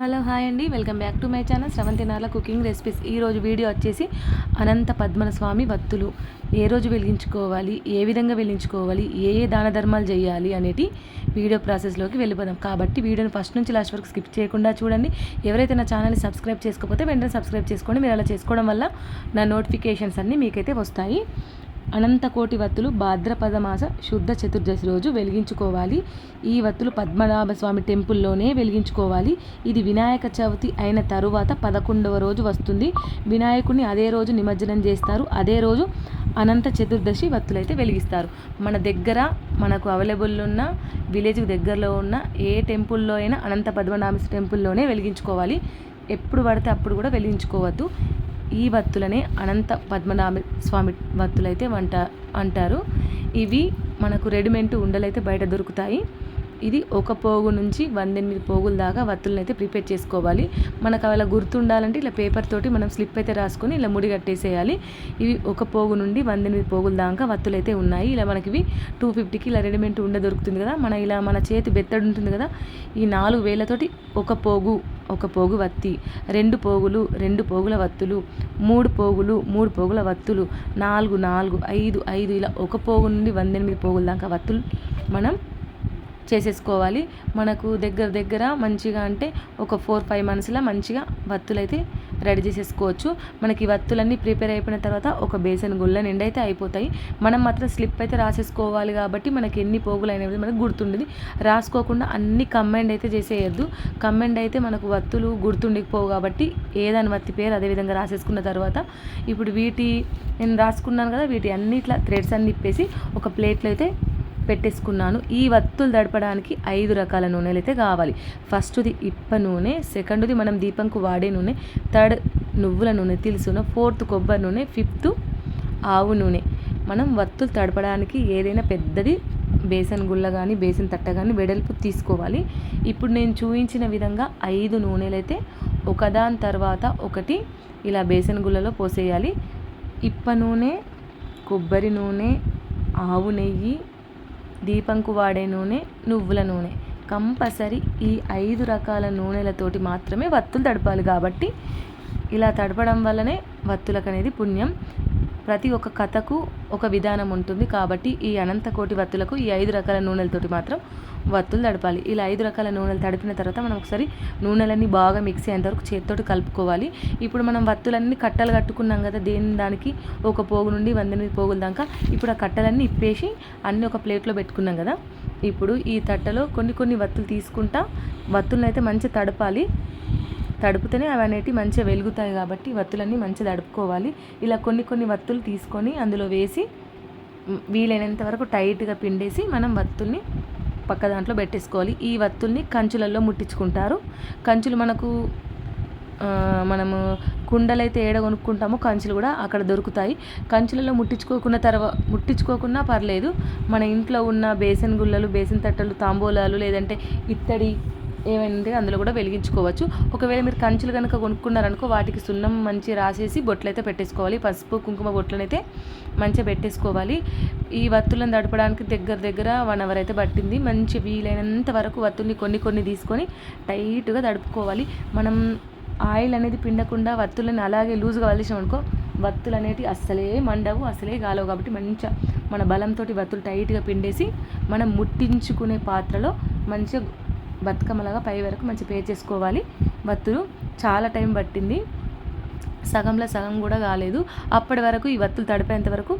Hello hi అండి. Welcome back to my channel Sravanthi Narla cooking recipes. ఈరోజు video వచ్చేసి అనంత పద్మన స్వామి వత్తులు. ఏ రోజు వెలిగించుకోవాలి? ఏ విధంగా వెలిగించుకోవాలి? ఏ ఏ దాన ధర్మాలు చేయాలి అనేటి వీడియో ప్రాసెస్లోకి వెళ్ళిపోదాం. కాబట్టి వీడియోని ఫస్ట్ నుంచి లాస్ట్ వరకు స్కిప్ చేయకుండా చూడండి. ఎవరైతే నా ఛానల్ని సబ్స్క్రైబ్ చేసుకోకపోతే వెంటనే సబ్స్క్రైబ్ చేసుకోండి. మీరు అలా చేసుకోవడం వల్ల నా నోటిఫికేషన్స్ అన్నీ మీకైతే వస్తాయి. అనంతకోటి వత్తులు భాద్రపద మాస శుద్ధ చతుర్దశి రోజు వెలిగించుకోవాలి. ఈ వత్తులు పద్మనాభ స్వామి టెంపుల్లోనే వెలిగించుకోవాలి. ఇది వినాయక చవితి అయిన తరువాత పదకొండవ రోజు వస్తుంది. వినాయకుడిని అదే రోజు నిమజ్జనం చేస్తారు. అదే రోజు అనంత చతుర్దశి వత్తులైతే వెలిగిస్తారు. మన దగ్గర మనకు అవైలబుల్ ఉన్న విలేజ్కి దగ్గరలో ఉన్న ఏ టెంపుల్లో అయినా అనంత పద్మనాభ టెంపుల్లోనే వెలిగించుకోవాలి. ఎప్పుడు పడితే అప్పుడు కూడా వెలిగించుకోవద్దు. ఈ వత్తులనే అనంత పద్మనాభ స్వామి వత్తులైతే వంట అంటారు. ఇవి మనకు రెడీమేడ్ ఉండలైతే బయట దొరుకుతాయి. ఇది ఒక పోగు నుంచి వందెనిమిది పోగుల దాకా వత్తులను అయితే ప్రిపేర్ చేసుకోవాలి. మనకు అలా గుర్తుండాలంటే ఇలా పేపర్ తోటి మనం స్లిప్ అయితే రాసుకొని ఇలా ముడి కట్టేసేయాలి. ఇవి ఒక పోగు నుండి వందెనిమిది పోగుల దాకా వత్తులు అయితే ఉన్నాయి. ఇలా మనకి ఇవి టూ ఫిఫ్టీకి ఇలా రెడీమేడ్ ఉండ దొరుకుతుంది కదా. మన ఇలా మన చేతి బెత్తడు ఉంటుంది కదా. ఈ నాలుగు వేలతోటి ఒక పోగు ఒక పోగు వత్తి రెండు పోగులు రెండు పోగుల వత్తులు మూడు పోగులు మూడు పోగుల వత్తులు నాలుగు నాలుగు ఐదు ఐదు ఇలా ఒక పోగు నుండి వందెనిమిది పోగుల దాకా వత్తులు మనం చేసేసుకోవాలి. మనకు దగ్గర దగ్గర మంచిగా అంటే ఒక ఫోర్ ఫైవ్ మంత్స్లో మంచిగా వత్తులు అయితే రెడీ చేసేసుకోవచ్చు. మనకి వత్తులన్నీ ప్రిపేర్ అయిపోయిన తర్వాత ఒక బేసన్ గుళ్ళ నిండా అయితే అయిపోతాయి. మనం మాత్రం స్లిప్ అయితే రాసేసుకోవాలి కాబట్టి మనకి ఎన్ని పోగులు అనేవి మనకు గుర్తుండేది. రాసుకోకుండా అన్ని కమ్మెండ్ అయితే చేసేయద్దు. కమ్మెండ్ అయితే మనకు వత్తులు గుర్తుండకపోవు కాబట్టి ఏదాని వత్తి పేరు అదేవిధంగా రాసేసుకున్న తర్వాత ఇప్పుడు వీటి నేను రాసుకున్నాను కదా వీటి అన్నిట్లా థ్రెడ్స్ అన్ని ఇప్పేసి ఒక ప్లేట్లో అయితే పెట్టేసుకున్నాను. ఈ వత్తులు దడపడానికి ఐదు రకాల నూనెలు అయితే కావాలి. ఫస్ట్ది ఇప్ప నూనె సెకండ్ది మనం దీపంకు వాడే నూనె థర్డ్ నువ్వుల నూనె తెలుసున? ఫోర్త్ కొబ్బరి నూనె ఫిఫ్త్ ఆవు నూనె. మనం వత్తులు తడపడానికి ఏదైనా పెద్దది బేసన్ గుళ్ళ కానీ బేసన్ తట్ట కానీ వెడల్పు తీసుకోవాలి. ఇప్పుడు నేను చూపించిన విధంగా ఐదు నూనెలు అయితే ఒకదాని తర్వాత ఒకటి ఇలా బేసన్ గుళ్ళలో పోసేయాలి. ఇప్ప నూనె కొబ్బరి నూనె ఆవు నెయ్యి దీపంకు వాడే నూనె నువ్వుల నూనె. కంపల్సరీ ఈ ఐదు రకాల నూనెలతోటి మాత్రమే వత్తులు తడపాలి కాబట్టి ఇలా తడపడం వల్లనే వత్తులకు అనేది పుణ్యం. ప్రతి ఒక్క కథకు ఒక విధానం ఉంటుంది కాబట్టి ఈ అనంతకోటి వత్తులకు ఈ ఐదు రకాల నూనెలతోటి మాత్రం వత్తులు తడపాలి. ఇలా ఐదు రకాల నూనెలు తడిపిన తర్వాత మనం ఒకసారి నూనెలన్నీ బాగా మిక్స్ అయ్యేంతవరకు చేతితోటి కలుపుకోవాలి. ఇప్పుడు మనం వత్తులన్నీ కట్టలు కట్టుకున్నాం కదా దేని దానికి? ఒక పోగు నుండి వందెనిమిది పోగుల దాకా. ఇప్పుడు ఆ కట్టలన్నీ ఇప్పేసి అన్నీ ఒక ప్లేట్లో పెట్టుకున్నాం కదా. ఇప్పుడు ఈ తట్టలో కొన్ని కొన్ని వత్తులు తీసుకుంటా వత్తులను అయితే మంచిగా తడపాలి. తడుపుతూనే అవి అనేవి మంచిగా వెలుగుతాయి కాబట్టి వత్తులన్నీ మంచిగా తడుపుకోవాలి. ఇలా కొన్ని కొన్ని వత్తులు తీసుకొని అందులో వేసి వీలైనంత వరకు టైట్గా పిండేసి మనం వత్తుల్ని పక్క దాంట్లో పెట్టేసుకోవాలి. ఈ వత్తుల్ని కంచులలో ముట్టించుకుంటారు. కంచులు మనకు మనము కుండలైతే ఏడ కొనుక్కుంటామో కంచులు కూడా అక్కడ దొరుకుతాయి. కంచులలో ముట్టించుకోకున్న తర్వాత ముట్టించుకోకున్నా పర్లేదు. మన ఇంట్లో ఉన్న బేసన్ గుళ్ళలు బేసన్ తట్టలు తాంబూలాలు లేదంటే ఇత్తడి ఏమైంది అందులో కూడా వెలిగించుకోవచ్చు. ఒకవేళ మీరు కంచులు కనుక కొనుక్కున్నారనుకో వాటికి సున్నం మంచి రాసేసి బొట్లు అయితే పెట్టేసుకోవాలి. పసుపు కుంకుమ బొట్లను అయితే మంచిగా పెట్టేసుకోవాలి. ఈ వత్తులను దడపడానికి దగ్గర దగ్గర వన్ అవర్ అయితే పట్టింది. మంచి వీలైనంత వరకు వత్తుల్ని కొన్ని కొన్ని తీసుకొని టైట్గా దడుపుకోవాలి మనం ఆయిల్ అనేది పిండకుండా వత్తులను అలాగే లూజ్గా వదిలేసాం అనుకో వత్తులు అనేవి అస్సలే మండవు అసలే గాలవు కాబట్టి మంచిగా మన బలంతో వత్తులు టైట్గా పిండేసి మనం ముట్టించుకునే పాత్రలో మంచిగా బతుకమ్మలాగా పై వరకు మంచి పే చేసుకోవాలి. వత్తులు చాలా టైం పట్టింది. సగంలో సగం కూడా కాలేదు. అప్పటి వరకు ఈ వత్తులు తడిపేంత వరకు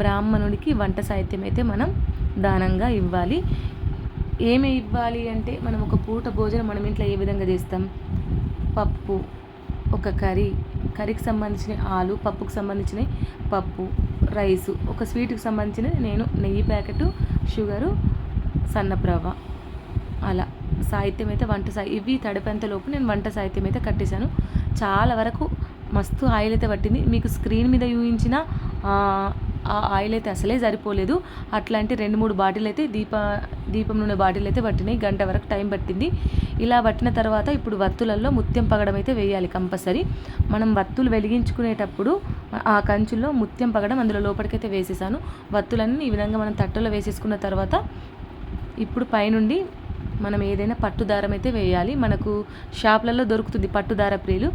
బ్రాహ్మణుడికి వంట సాహిత్యం అయితే మనం దానంగా ఇవ్వాలి. ఏమి ఇవ్వాలి అంటే మనం ఒక పూట భోజనం మనం ఇంట్లో ఏ విధంగా చేస్తాం? పప్పు ఒక కర్రీ కర్రీకి సంబంధించిన ఆలు పప్పుకు సంబంధించిన పప్పు రైసు ఒక స్వీట్కి సంబంధించిన నేను నెయ్యి ప్యాకెట్ షుగరు సన్నప్రవ్వ అలా. సాహిత్యం అయితే వంట సాహి ఇవి తడిపెంతలోపు నేను వంట సాహిత్యం అయితే కట్టేశాను. చాలా వరకు మస్తు ఆయిల్ అయితే పట్టింది. మీకు స్క్రీన్ మీద ఊహించిన ఆ ఆయిల్ అయితే అసలే సరిపోలేదు. అట్లాంటి రెండు మూడు బాటిల్ అయితే దీప దీపం నూనె బాటిల్ అయితే పట్టినాయి. గంట వరకు టైం పట్టింది. ఇలా పట్టిన తర్వాత ఇప్పుడు వత్తులలో ముత్యం పగడం అయితే వేయాలి కంపల్సరీ. మనం వత్తులు వెలిగించుకునేటప్పుడు ఆ కంచుల్లో ముత్యం పగడం అందులో లోపలికైతే వేసేసాను. వత్తులన్నీ ఈ విధంగా మనం తట్టలో వేసేసుకున్న తర్వాత ఇప్పుడు పైనుండి మనం ఏదైనా పట్టు దారం అయితే వేయాలి. మనకు షాప్లలో దొరుకుతుంది పట్టు దార ప్రియులు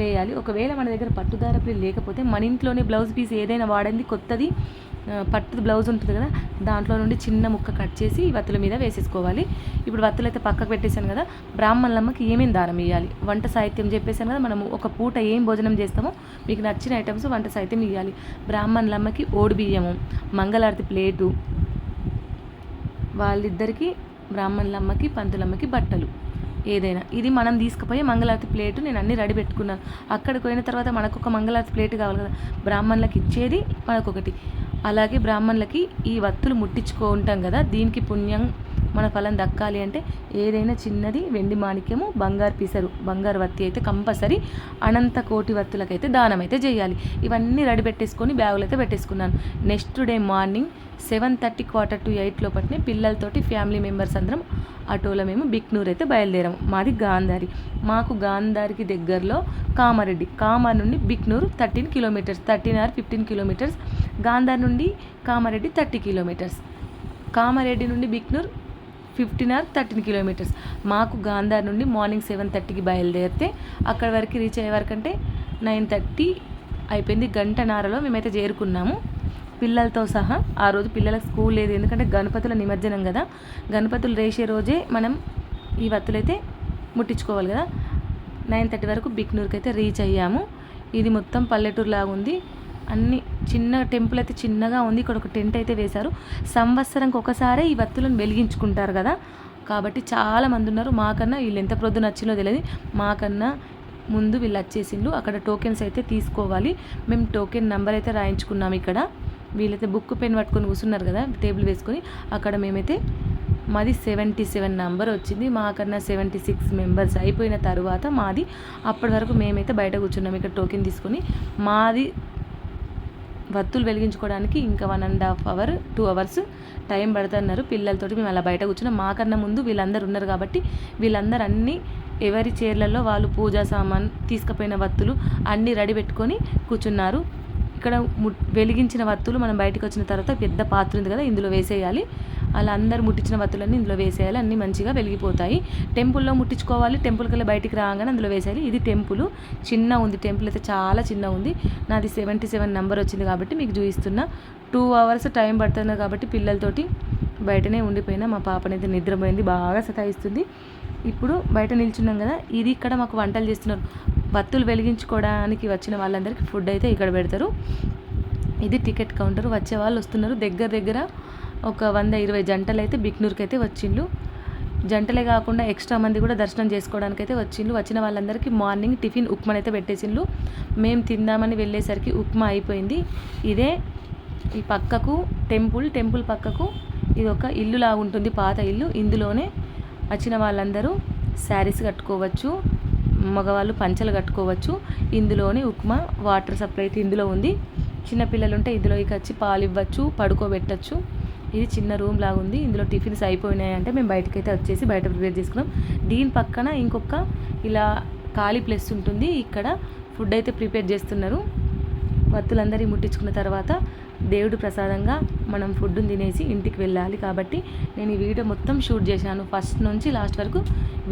వేయాలి. ఒకవేళ మన దగ్గర పట్టు దార ప్రియులు లేకపోతే మన ఇంట్లోనే బ్లౌజ్ పీస్ ఏదైనా వాడండి. కొత్తది పట్టు బ్లౌజ్ ఉంటుంది కదా దాంట్లో నుండి చిన్న ముక్క కట్ చేసి వత్తుల మీద వేసేసుకోవాలి. ఇప్పుడు వత్తులు అయితే పక్కకు పెట్టేశాను కదా బ్రాహ్మణులమ్మకి ఏమేమి దానం ఇవ్వాలి వంట సాహిత్యం చెప్పేశాను కదా మనము ఒక పూట ఏం భోజనం చేస్తామో మీకు నచ్చిన ఐటమ్స్ వంట సాహిత్యం ఇవ్వాలి బ్రాహ్మణులమ్మకి ఓడి బియ్యము మంగళారతి ప్లేటు వాళ్ళిద్దరికీ బ్రాహ్మణులమ్మకి పంతులమ్మకి బట్టలు. ఏదైనా. ఇది మనం తీసుకుపోయి మంగళారతి ప్లేటు నేను అన్ని రెడీ పెట్టుకున్నాను అక్కడికి పోయిన తర్వాత మనకు ఒక మంగళారతి ప్లేట్ కావాలి కదా. బ్రాహ్మణులకి ఇచ్చేది మనకొకటి. అలాగే బ్రాహ్మణులకి ఈ వత్తులు ముట్టించుకుంటాం కదా. దీనికి పుణ్యం మన ఫలం దక్కాలి అంటే ఏదైనా చిన్నది వెండి మాణిక్యము బంగారు పీసరు బంగారు వత్తి అయితే కంపల్సరీ అనంత కోటి వత్తులకైతే దానం అయితే చేయాలి. ఇవన్నీ రెడీ పెట్టేసుకొని బ్యాగులు అయితే పెట్టేసుకున్నాను. Next day morning seven thirty quarter to eight లోపట్నే పిల్లలతోటి ఫ్యామిలీ మెంబర్స్ అందరం ఆటోలో మేము బిక్నూర్ అయితే బయలుదేరాము మాది గాంధారి. మాకు గాంధారికి దగ్గరలో కామారెడ్డి. కామార్ నుండి Biknoor thirteen kilometers thirteen or fifteen kilometers. Gandhar నుండి కామారెడ్డి థర్టీ కిలోమీటర్స్. కామారెడ్డి నుండి Biknoor fifteen or thirteen kilometers. మాకు గాంధార్ నుండి మార్నింగ్ సెవెన్ థర్టీకి బయలుదేరితే అక్కడ వరకు రీచ్ అయ్యే వరకు అంటే నైన్ థర్టీ అయిపోయింది. గంటన్నరలో మేమైతే చేరుకున్నాము. పిల్లలతో సహా ఆ రోజు పిల్లలకు స్కూల్ లేదు. ఎందుకంటే గణపతుల నిమజ్జనం కదా. గణపతులు రేసే రోజే మనం ఈ వత్తులైతే ముట్టించుకోవాలి కదా. నైన్ థర్టీ వరకు బిక్నూర్కి అయితే రీచ్ అయ్యాము. ఇది మొత్తం పల్లెటూరులాగా ఉంది అన్ని చిన్న టెంపుల్ అయితే చిన్నగా ఉంది. ఇక్కడ ఒక టెంట్ అయితే వేశారు. సంవత్సరంకి ఒకసారే ఈ వత్తులను వెలిగించుకుంటారు కదా. కాబట్టి చాలామంది ఉన్నారు. మాకన్నా వీళ్ళు ఎంత ప్రొద్దున వచ్చిందో తెలియదు మాకన్నా ముందు వీళ్ళు వచ్చేసిండ్రు. అక్కడ టోకెన్స్ అయితే తీసుకోవాలి. మేము టోకెన్ నెంబర్ అయితే రాయించుకున్నాం ఇక్కడ. వీళ్ళైతే బుక్ పెన్ పట్టుకొని కూర్చున్నారు కదా టేబుల్ వేసుకొని. అక్కడ మేమైతే మాది సెవెంటీ సెవెన్ నెంబర్ వచ్చింది. మాకన్నా సెవెంటీ సిక్స్ మెంబర్స్ అయిపోయిన తర్వాత మాది అప్పటి వరకు మేమైతే బయట కూర్చున్నాం. ఇక్కడ టోకెన్ తీసుకొని మాది వత్తులు వెలిగించుకోవడానికి ఇంకా one and half hour two hours time పడుతున్నారు. పిల్లలతోటి మేము అలా బయట కూర్చున్నాం. మాకన్నా ముందు వీళ్ళందరూ ఉన్నారు కాబట్టి వీళ్ళందరూ అన్నీ ఎవరి చీరలలో వాళ్ళు పూజా సామాన్ తీసుకుపోయిన వత్తులు అన్నీ రెడీ పెట్టుకొని కూర్చున్నారు. ఇక్కడ ము వెలిగించిన వత్తులు మనం బయటకు వచ్చిన తర్వాత పెద్ద పాత్ర ఉంది కదా ఇందులో వేసేయాలి. అలా అందరు ముట్టించిన వత్తులన్నీ ఇందులో వేసేయాలి అన్నీ మంచిగా వెలిగిపోతాయి. టెంపుల్లో ముట్టించుకోవాలి టెంపుల్కి వెళ్ళి బయటికి రాగానే అందులో వేసేయాలి. ఇది టెంపుల్ చిన్న ఉంది టెంపుల్ అయితే చాలా చిన్న ఉంది. నాది సెవెంటీ సెవెన్ నెంబర్ వచ్చింది కాబట్టి మీకు చూపిస్తున్నా. టూ అవర్స్ టైం పడుతుంది కాబట్టి పిల్లలతోటి బయటనే ఉండిపోయినా మా పాపనైతే నిద్రపోయింది బాగా సతాయిస్తుంది. ఇప్పుడు బయట నిల్చున్నాం కదా ఇది ఇక్కడ మాకు వంటలు చేస్తున్నారు. బత్తులు వెలిగించుకోవడానికి వచ్చిన వాళ్ళందరికీ ఫుడ్ అయితే ఇక్కడ పెడతారు. ఇది టికెట్ కౌంటర్. వచ్చే వాళ్ళు వస్తున్నారు. దగ్గర దగ్గర ఒక వంద ఇరవై జంటలు అయితే బిక్నూర్కి అయితే వచ్చిండ్రు. జంటలే కాకుండా ఎక్స్ట్రా మంది కూడా దర్శనం చేసుకోవడానికి అయితే వచ్చిండ్రు. వచ్చిన వాళ్ళందరికీ మార్నింగ్ టిఫిన్ ఉప్మాని అయితే పెట్టేసిండ్రు. మేము తిందామని వెళ్ళేసరికి ఉప్మా అయిపోయింది. ఇదే ఈ పక్కకు టెంపుల్. టెంపుల్ పక్కకు ఇది ఒక ఇల్లు లాగా ఉంటుంది పాత ఇల్లు. ఇందులోనే వచ్చిన వాళ్ళందరూ శారీస్ కట్టుకోవచ్చు. మగవాళ్ళు పంచలు కట్టుకోవచ్చు. ఇందులోనే ఉప్మా వాటర్ సప్లై అయితే ఇందులో ఉంది. చిన్నపిల్లలు ఉంటే ఇందులోకి వచ్చి పాలు ఇవ్వచ్చు పడుకోబెట్టచ్చు. ఇది చిన్న రూమ్ లాగా ఉంది. ఇందులో టిఫిన్స్ అయిపోయినాయి అంటే మేము బయటకు అయితే వచ్చేసి బయట ప్రిపేర్ చేసుకున్నాం. దీని పక్కన ఇంకొక ఇలా ఖాళీ ప్లేస్ ఉంటుంది. ఇక్కడ ఫుడ్ అయితే ప్రిపేర్ చేస్తున్నారు. వత్తులందరినీ ముట్టించుకున్న తర్వాత దేవుడు ప్రసాదంగా మనం ఫుడ్ని తినేసి ఇంటికి వెళ్ళాలి కాబట్టి నేను ఈ వీడియో మొత్తం షూట్ చేశాను. ఫస్ట్ నుంచి లాస్ట్ వరకు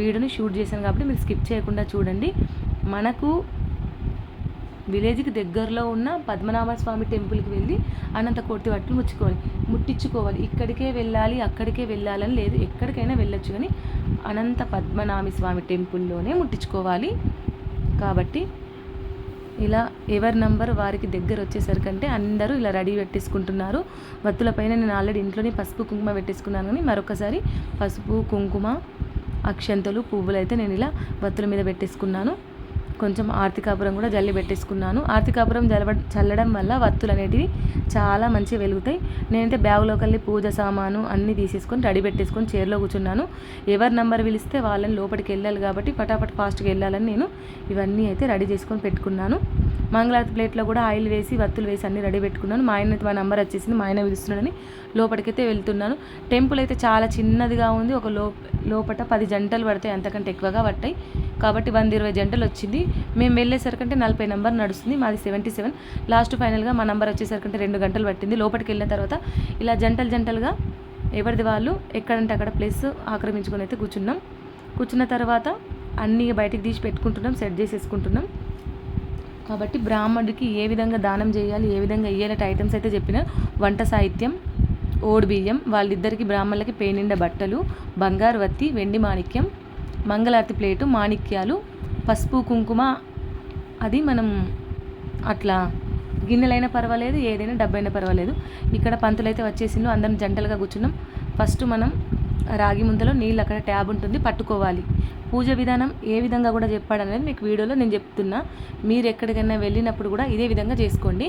వీడియోని షూట్ చేశాను కాబట్టి మీరు స్కిప్ చేయకుండా చూడండి. మనకు విలేజ్కి దగ్గరలో ఉన్న పద్మనాభ స్వామి టెంపుల్కి వెళ్ళి అనంత కోటి వట్టులు ముచ్చుకోవాలి. ముట్టించుకోవాలి. ఇక్కడికే వెళ్ళాలి అక్కడికే వెళ్ళాలని లేదు. ఎక్కడికైనా వెళ్ళొచ్చు కానీ అనంత పద్మనాభ స్వామి టెంపుల్లోనే ముట్టించుకోవాలి. కాబట్టి ఇలా ఎవరి నంబర్ వారికి దగ్గర వచ్చేసరికంటే అందరూ ఇలా రెడీ పెట్టేసుకుంటున్నారు. వత్తుల పైన నేను ఆల్రెడీ ఇంట్లోనే పసుపు కుంకుమ పెట్టేసుకున్నాను కానీ మరొకసారి పసుపు కుంకుమ అక్షంతలు పువ్వులు అయితే నేను ఇలా వత్తుల మీద పెట్టేసుకున్నాను. కొంచెం ఆర్తికాపురం కూడా జల్లి పెట్టేసుకున్నాను. ఆర్తికాపురం జలబ చల్లడం వల్ల వత్తులు అనేటివి చాలా మంచిగా వెలుగుతాయి. నేనైతే బ్యాగులోకి వెళ్ళి పూజ సామాను అన్నీ తీసేసుకొని రెడీ పెట్టేసుకొని చైర్లో కూర్చున్నాను. ఎవరి నంబర్ పిలిస్తే వాళ్ళని లోపలికి వెళ్ళాలి కాబట్టి పటాపట్ ఫాస్ట్గా వెళ్ళాలని నేను ఇవన్నీ అయితే రెడీ చేసుకొని పెట్టుకున్నాను. మంగళారతి ప్లేట్లో కూడా ఆయిల్ వేసి వత్తులు వేసి అన్నీ రెడీ పెట్టుకున్నాను. మా ఆయన మా నంబర్ వచ్చేసింది మా ఆయన పిలుస్తున్నాడని లోపలికైతే వెళ్తున్నాను. టెంపుల్ అయితే చాలా చిన్నదిగా ఉంది. ఒక లో లోపట పది జంటలు పడతాయి. అంతకంటే ఎక్కువగా పట్టాయి. కాబట్టి వంద ఇరవై జంటలు వచ్చింది. మేము వెళ్ళేసరికంటే నలభై నెంబర్ నడుస్తుంది. మాది సెవెంటీ సెవెన్. లాస్ట్ ఫైనల్గా మా నెంబర్ వచ్చేసరికంటే రెండు గంటలు పట్టింది. లోపలికి వెళ్ళిన తర్వాత ఇలా జంటలు జంటలుగా ఎవరిది వాళ్ళు ఎక్కడంటే అక్కడ ప్లేస్ ఆక్రమించుకొని అయితే కూర్చున్నాం. కూర్చున్న తర్వాత అన్నీ బయటికి తీసి పెట్టుకుంటున్నాం సెట్ చేసేసుకుంటున్నాం. కాబట్టి బ్రాహ్మణుడికి ఏ విధంగా దానం చేయాలి ఏ విధంగా ఇయ్యాలంటే ఐటమ్స్ అయితే చెప్పిన వంట సాహిత్యం ఓడి బియ్యం వాళ్ళిద్దరికి బ్రాహ్మణులకి పేనిండ బట్టలు బంగారు వత్తి వెండి మాణిక్యం మంగళారతి ప్లేటు మాణిక్యాలు పసుపు కుంకుమ అది మనం అట్లా గిన్నెలైనా పర్వాలేదు ఏదైనా డబ్బైనా పర్వాలేదు. ఇక్కడ పంతులు అయితే వచ్చేసిండు అందరం జంటలుగా కూర్చున్నాం. ఫస్ట్ మనం రాగి ముందలో నీళ్ళు అక్కడ ట్యాబ్ ఉంటుంది పట్టుకోవాలి. పూజ విధానం ఏ విధంగా కూడా చెప్పాడనేది మీకు వీడియోలో నేను చెప్తున్నా. మీరు ఎక్కడికైనా వెళ్ళినప్పుడు కూడా ఇదే విధంగా చేసుకోండి.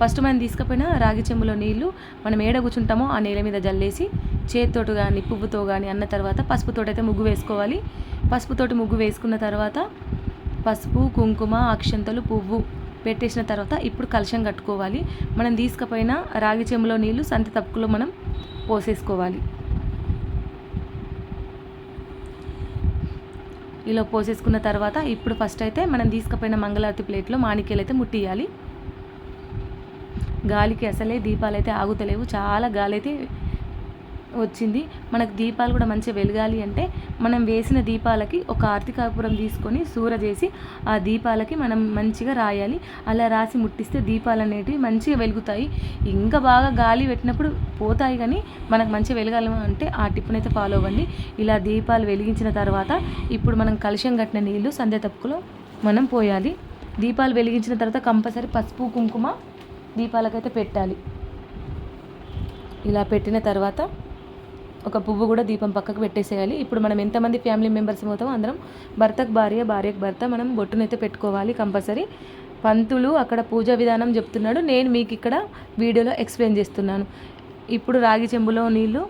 ఫస్ట్ మనం తీసుకుపోయిన రాగి చెంబులో నీళ్ళు మనం ఏడ కూర్చుంటామో ఆ నేల మీద జల్లేసి చేతితో కానీ పువ్వుతో కానీ అన్న తర్వాత పసుపుతో అయితే ముగ్గు వేసుకోవాలి. పసుపుతోటి ముగ్గు వేసుకున్న తర్వాత పసుపు కుంకుమ అక్షంతలు పువ్వు పెట్టేసిన తర్వాత ఇప్పుడు కలశం కట్టుకోవాలి. మనం తీసుకుపోయిన రాగి చెంబులో నీళ్ళు సంతి తప్పుకులో మనం పోసేసుకోవాలి. ఇలా పోసేసుకున్న తర్వాత ఇప్పుడు ఫస్ట్ అయితే మనం తీసుకుపోయిన మంగళారతి ప్లేట్లో మాణిక్యాలు అయితే ముట్టియాలి. గాలికి అసలే దీపాలు అయితే ఆగుతలేవు. చాలా గాలి అయితే వచ్చింది. మనకు దీపాలు కూడా మంచిగా వెలగాలి అంటే మనం వేసిన దీపాలకి ఒక ఆర్తికాపురం తీసుకొని సూర చేసి ఆ దీపాలకి మనం మంచిగా రాయాలి. అలా రాసి ముట్టిస్తే దీపాలు అనేటివి మంచిగా వెలుగుతాయి. ఇంకా బాగా గాలి పెట్టినప్పుడు పోతాయి కానీ మనకు మంచిగా వెలగాలి అంటే ఆ టిప్పునైతే ఫాలో అవ్వండి. ఇలా దీపాలు వెలిగించిన తర్వాత ఇప్పుడు మనం కలుషం కట్టిన నీళ్ళు సంధ్య తప్పుకులో మనం పోయాలి. దీపాలు వెలిగించిన తర్వాత కంపల్సరీ పసుపు కుంకుమ దీపాలకైతే పెట్టాలి. ఇలా పెట్టిన తర్వాత ఒక పువ్వు కూడా దీపం పక్కకు పెట్టేసేయాలి. ఇప్పుడు మనం ఎంతమంది ఫ్యామిలీ మెంబర్స్ అవుతామో అందరం భర్తకు భార్య భార్యకు భర్త మనం బొట్టునైతే పెట్టుకోవాలి కంపల్సరీ. పంతులు అక్కడ పూజా విధానం చెప్తున్నాడు. నేను మీకు ఇక్కడ వీడియోలో ఎక్స్ప్లెయిన్ చేస్తున్నాను. ఇప్పుడు రాగి చెంబులో నీళ్ళు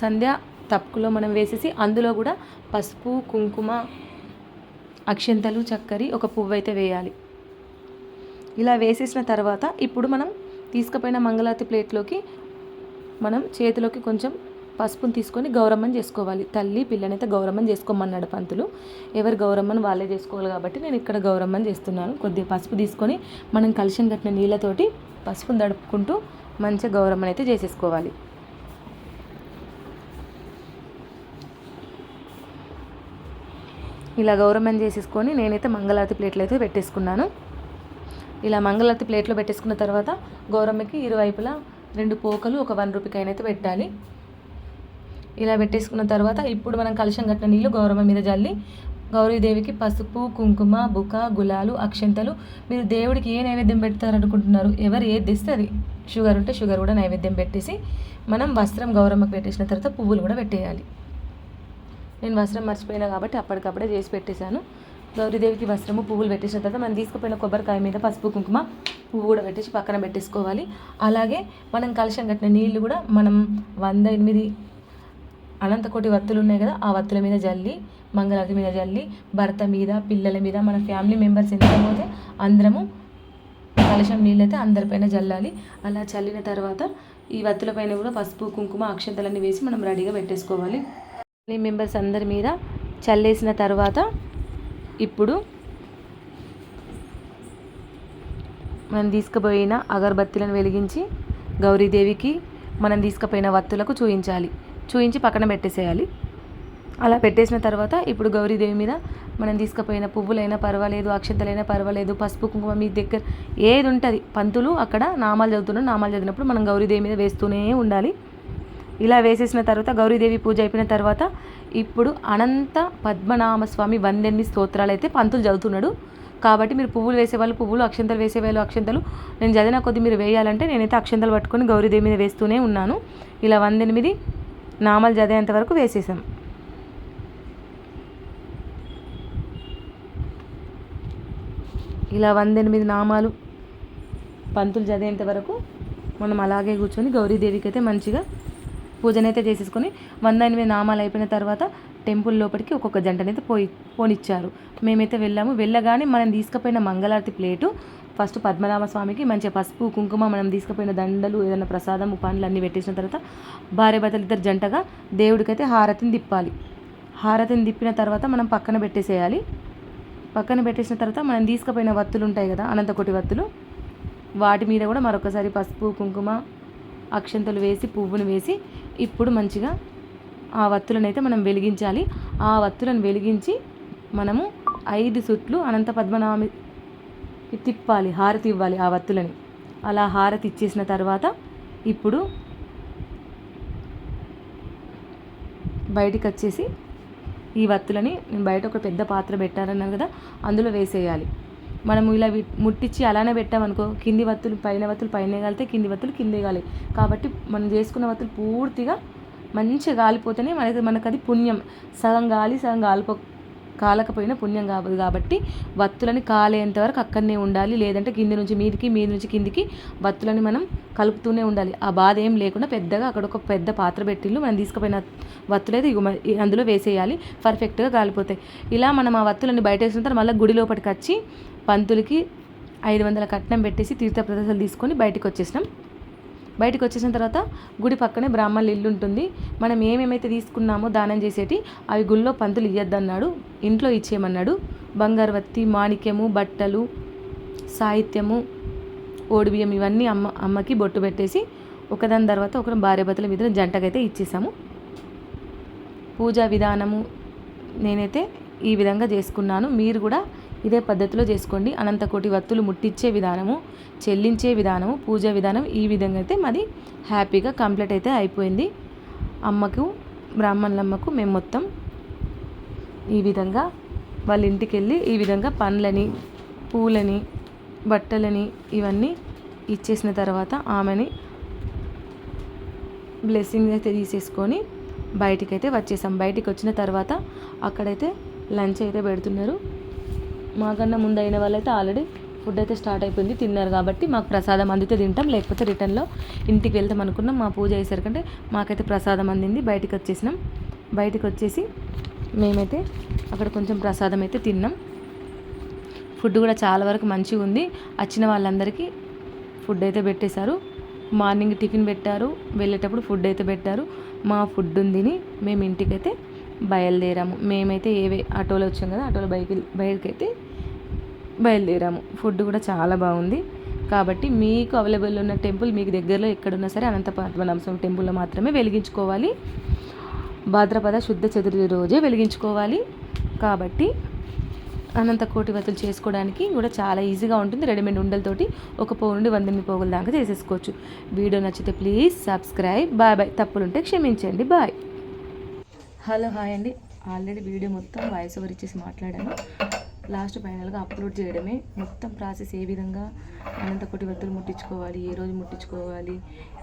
సంధ్య తప్పుకులో మనం వేసేసి అందులో కూడా పసుపు కుంకుమ అక్షంతలు చక్కరి ఒక పువ్వు అయితే వేయాలి. ఇలా వేసేసిన తర్వాత ఇప్పుడు మనం తీసుకుపోయిన మంగళారతి ప్లేట్లోకి మనం చేతిలోకి కొంచెం పసుపుని తీసుకొని గౌరమ్మని చేసుకోవాలి. తల్లి పిల్లనైతే గౌరమ్మని చేసుకోమన్నాడు పంతులు. ఎవరు గౌరమ్మని వాళ్ళే చేసుకోవాలి కాబట్టి నేను ఇక్కడ గౌరమ్మని చేస్తున్నాను. కొద్దిగా పసుపు తీసుకొని మనం కలిసిన కట్టిన నీళ్ళతోటి పసుపుని దడుపుకుంటూ మంచిగా గౌరమ్మని అయితే చేసేసుకోవాలి. ఇలా గౌరమ్మని చేసేసుకొని నేనైతే మంగళారతి ప్లేట్లు అయితే పెట్టేసుకున్నాను. ఇలా మంగళారతి ప్లేట్లో పెట్టేసుకున్న తర్వాత గౌరమ్మకి ఇరువైపులా రెండు పోకలు ఒక వన్ రూపీకి అయితే పెట్టాలి. ఇలా పెట్టేసుకున్న తర్వాత ఇప్పుడు మనం కలుషం కట్టిన నీళ్ళు గౌరవం మీద జల్లి గౌరీదేవికి పసుపు కుంకుమ బుక గులాలు అక్షంతలు. మీరు దేవుడికి ఏ నైవేద్యం పెడతారు అనుకుంటున్నారు ఎవరు ఏది తెస్తే అది. షుగర్ ఉంటే షుగర్ కూడా నైవేద్యం పెట్టేసి మనం వస్త్రం గౌరమ్మకు పెట్టేసిన తర్వాత పువ్వులు కూడా పెట్టేయాలి. నేను వస్త్రం మర్చిపోయినా కాబట్టి అప్పటికప్పుడే చేసి పెట్టేశాను. గౌరీదేవికి వస్త్రము పువ్వులు పెట్టేసిన తర్వాత మనం తీసుకుపోయిన కొబ్బరికాయ మీద పసుపు కుంకుమ పువ్వు కూడా పెట్టేసి పక్కన పెట్టేసుకోవాలి. అలాగే మనం కలుషం కట్టిన నీళ్ళు కూడా మనం వంద ఎనిమిది అనంతకోటి వత్తులు ఉన్నాయి కదా ఆ వత్తుల మీద జల్లి మంగళారతి మీద జల్లి భర్త మీద పిల్లల మీద మన ఫ్యామిలీ మెంబర్స్ ఎంత పోతే అందరము కలశం నీళ్ళైతే అందరిపైన జల్లాలి. అలా చల్లిన తర్వాత ఈ వత్తుల పైన కూడా పసుపు కుంకుమ అక్షంతలన్నీ వేసి మనం రెడీగా పెట్టేసుకోవాలి. ఫ్యామిలీ మెంబర్స్ అందరి మీద చల్లేసిన తర్వాత ఇప్పుడు మనం తీసుకుపోయిన అగరబత్తులను వెలిగించి గౌరీదేవికి మనం తీసుకుపోయిన వత్తులకు చూయించాలి. చూయించి పక్కన పెట్టేసేయాలి. అలా పెట్టేసిన తర్వాత ఇప్పుడు గౌరీదేవి మీద మనం తీసుకుపోయిన పువ్వులైనా పర్వాలేదు అక్షంతలైనా పర్వాలేదు పసుపు కుంకుమ మీ దగ్గర ఏది ఉంటుంది పంతులు అక్కడ నామాలు చదువుతున్నాడు నామాలు చదివినప్పుడు మనం గౌరీదేవి మీద వేస్తూనే ఉండాలి. ఇలా వేసేసిన తర్వాత గౌరీదేవి పూజ అయిపోయిన తర్వాత ఇప్పుడు అనంత పద్మనామస్వామి వందెన్ని స్తోత్రాలు అయితే పంతులు చదువుతున్నాడు. కాబట్టి మీరు పువ్వులు వేసేవాళ్ళు పువ్వులు అక్షంతలు వేసేవాళ్ళు అక్షంతలు. నేను చదివిన కొద్ది మీరు వేయాలంటే నేనైతే అక్షంతలు పట్టుకొని గౌరీదేవి మీద వేస్తూనే ఉన్నాను. ఇలా వందెనిమిది నామాలు చదివేంత వరకు వేసేసాం. ఇలా వందెనిమిది నామాలు పంతులు చదివేంత వరకు మనం అలాగే కూర్చొని గౌరీదేవికి అయితే మంచిగా పూజనైతే చేసేసుకొని వంద ఎనిమిది నామాలు అయిపోయిన తర్వాత టెంపుల్ లోపలికి ఒక్కొక్క జంటనైతే పోయి పోనిచ్చారు. మేమైతే వెళ్ళాము. వెళ్ళగానే మనం తీసుకుపోయిన మంగళారతి ప్లేటు ఫస్ట్ పద్మనాభ స్వామికి మంచిగా పసుపు కుంకుమ మనం తీసుకుపోయిన దండలు ఏదైనా ప్రసాదం పండ్లు అన్నీ పెట్టేసిన తర్వాత భార్య భర్తలు ఇద్దరు జంటగా దేవుడికైతే హారతిని తిప్పాలి. హారతిని తిప్పిన తర్వాత మనం పక్కన పెట్టేసేయాలి. పక్కన పెట్టేసిన తర్వాత మనం తీసుకుపోయిన వత్తులు ఉంటాయి కదా అనంతకోటి వత్తులు వాటి మీద కూడా మరొకసారి పసుపు కుంకుమ అక్షంతలు వేసి పువ్వును వేసి ఇప్పుడు మంచిగా ఆ వత్తులను అయితే మనం వెలిగించాలి. ఆ వత్తులను వెలిగించి మనము ఐదు సుట్లు అనంత పద్మనాభి తిప్పాలి హారతి ఇవ్వాలి ఆ వత్తులని. అలా హారతి ఇచ్చేసిన తర్వాత ఇప్పుడు బయటికి వచ్చేసి ఈ వత్తులని నేను బయట ఒక పెద్ద పాత్ర పెట్టారన్నాను కదా అందులో వేసేయాలి. మనము ఇలా ముట్టించి అలానే పెట్టామనుకో కింది వత్తులు పైన వత్తులు పైన కలితే కింది వత్తులు కిందే కాలి. కాబట్టి మనం చేసుకున్న వత్తులు పూర్తిగా మంచిగా గాలిపోతేనే మనకి మనకు అది పుణ్యం. సగం గాలి సగం గాలిపో కాలకపోయినా పుణ్యం కాదు కాబట్టి వత్తులని కాలేంత వరకు అక్కడనే ఉండాలి. లేదంటే కింది నుంచి మీదికి మీది నుంచి కిందికి వత్తులని మనం కలుపుతూనే ఉండాలి. ఆ బాధ ఏం లేకుండా పెద్దగా అక్కడ ఒక పెద్ద పాత్ర పెట్టిళ్ళు మనం తీసుకుపోయిన వత్తులైతే ఇగో అందులో వేసేయాలి. పర్ఫెక్ట్గా కాలిపోతాయి. ఇలా మనం ఆ వత్తులని బయట వేసిన తర్వాత మళ్ళీ గుడి లోపలికి వచ్చి పంతులకి ఐదు వందల కట్నం పెట్టేసి తీర్థ ప్రదేశాలు తీసుకొని బయటికి వచ్చేసినాం. బయటికి వచ్చేసిన తర్వాత గుడి పక్కనే బ్రాహ్మణుల ఇల్లు ఉంటుంది. మనం ఏమేమైతే తీసుకున్నామో దానం చేసేటి అవి గుళ్ళో పంతులు ఇయ్యద్దన్నాడు. ఇంట్లో ఇచ్చేయమన్నాడు. బంగారవత్తి మాణిక్యము బట్టలు సాహిత్యము ఓడిబియ్యం ఇవన్నీ అమ్మ అమ్మకి బొట్టు పెట్టేసి ఒకదాని తర్వాత ఒకరు భార్యభర్తల మీద జంటకైతే ఇచ్చేసాము. పూజా విధానము నేనైతే ఈ విధంగా చేసుకున్నాను. మీరు కూడా ఇదే పద్ధతిలో చేసుకోండి. అనంతకోటి వత్తులు ముట్టించే విధానము చెల్లించే విధానము పూజ విధానం ఈ విధంగా అయితే మాది హ్యాపీగా కంప్లీట్ అయితే అయిపోయింది. అమ్మకు బ్రాహ్మణులమ్మకు మేము మొత్తం ఈ విధంగా వాళ్ళ ఇంటికి వెళ్ళి ఈ విధంగా పండ్లని పూలని బట్టలని ఇవన్నీ ఇచ్చేసిన తర్వాత ఆమెని బ్లెస్సింగ్ అయితే తీసేసుకొని బయటికైతే వచ్చేసాం. బయటికి వచ్చిన తర్వాత అక్కడైతే లంచ్ అయితే పెడుతున్నారు. మాకన్నా ముందు అయిన వాళ్ళైతే ఆల్రెడీ ఫుడ్ అయితే స్టార్ట్ అయిపోయింది తిన్నారు కాబట్టి మాకు ప్రసాదం అందితే తింటాం లేకపోతే రిటర్న్లో ఇంటికి వెళ్తాం అనుకున్నాం మా పూజ అయ్యేసరికంటే మాకైతే ప్రసాదం అందింది బయటికి వచ్చేసినాం. బయటికి వచ్చేసి మేమైతే అక్కడ కొంచెం ప్రసాదం అయితే తిన్నాం. ఫుడ్ కూడా చాలా వరకు మంచిగా ఉంది. వచ్చిన వాళ్ళందరికీ ఫుడ్ అయితే పెట్టేశారు. మార్నింగ్ టిఫిన్ పెట్టారు వెళ్ళేటప్పుడు ఫుడ్ అయితే పెట్టారు. మా ఫుడ్ తిని మేము ఇంటికైతే బయలుదేరాము. మేమైతే ఏవే ఆటోలో వచ్చాం కదా ఆటోలో బయకి అయితే బయలుదేరాము. ఫుడ్ కూడా చాలా బాగుంది. కాబట్టి మీకు అవైలబుల్ ఉన్న టెంపుల్ మీకు దగ్గరలో ఎక్కడున్నా సరే అనంత పద్మనాభస్వామి టెంపుల్లో మాత్రమే వెలిగించుకోవాలి. భాద్రపద శుద్ధ చతుర్థి రోజే వెలిగించుకోవాలి. కాబట్టి అనంత కోటి వత్తులు చేసుకోవడానికి కూడా చాలా ఈజీగా ఉంటుంది. రెడీమేడ్ ఉండలతోటి ఒక పోగు నుండి వంద పోగుల దాకా చేసేసుకోవచ్చు. వీడియో నచ్చితే ప్లీజ్ సబ్స్క్రైబ్. Bye bye. తప్పులుంటే క్షమించండి. బాయ్. హలో హాయ్ అండి. ఆల్రెడీ వీడియో మొత్తం వాయిస్ ఓవర్ ఇచ్చేసి మాట్లాడాను. లాస్ట్ ఫైనల్గా అప్లోడ్ చేయడమే. మొత్తం ప్రాసెస్ ఏ విధంగా అనంత కోటి వత్తులు ముట్టించుకోవాలి ఏ రోజు ముట్టించుకోవాలి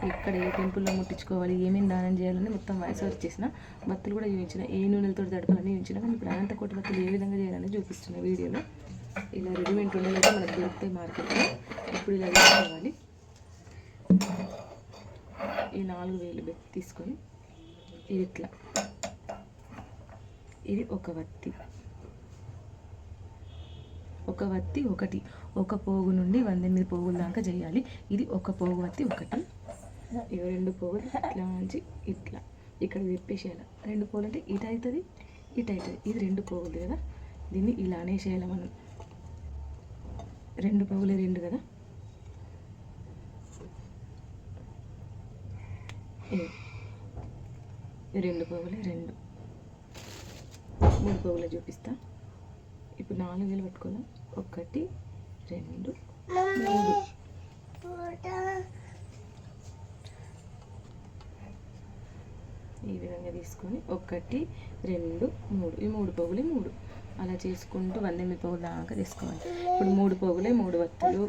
ఎక్కడ ఏ టెంపుల్లో ముట్టించుకోవాలి ఏమేమి దానం చేయాలని మొత్తం వాయిస్ ఓవర్ ఇచ్చేసిన. వత్తులు కూడా చూపించిన ఏ నూనెలతో దడపాలని చూపించిన. కానీ ఇప్పుడు అనంత కోటి ఏ విధంగా చేయాలని చూపిస్తున్న వీడియోలో ఇలా రెడీమేడ్ ఉండేది మనకు దొరుకుతాయి మార్కెట్లో ఇప్పుడు ఇలా తీసుకోవాలి. ఈ నాలుగు వేలు తీసుకొని ఇది ఇట్లా. ఇది ఒక వత్తి. ఒక వత్తి ఒకటి. ఒక పోగు నుండి వందెనిమిది పోగుల దాకా చేయాలి ఇది ఒక పోగు వత్తి ఒకటి. ఇవి రెండు పోగులు ఇట్లా నుంచి ఇట్లా. ఇక్కడ తిప్పేసేయాలి రెండు పోగులు అంటే ఇటు అవుతుంది ఇటు అవుతుంది ఇది రెండు పోగులు కదా. దీన్ని ఇలానే చేయాలి మనం. రెండు పోగులే రెండు కదా. రెండు పోగులే రెండు. మూడు పోగులు చూపిస్తా. ఇప్పుడు నాలుగు వేలు పెట్టుకుందాం ఒకటి రెండు మూడు. ఈ విధంగా తీసుకొని ఒకటి రెండు మూడు. ఈ మూడు పోగులే మూడు. అలా చేసుకుంటూ వంద ఎనిమిది పోగులు దాకా తీసుకోవాలి. ఇప్పుడు మూడు పోగులే మూడు వత్తులు.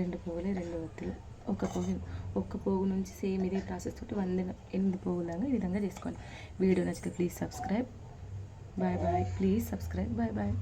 రెండు పోగులే రెండు వత్తులు. ఒక పోగు ఒక్క పోగు నుంచి సేమ్ ఇదే ప్రాసెస్ తోటి వంద ఎనిమిది పోగులాగా ఈ విధంగా చేసుకోవాలి. వీడియో నచ్చితే please subscribe. Bye bye please subscribe bye bye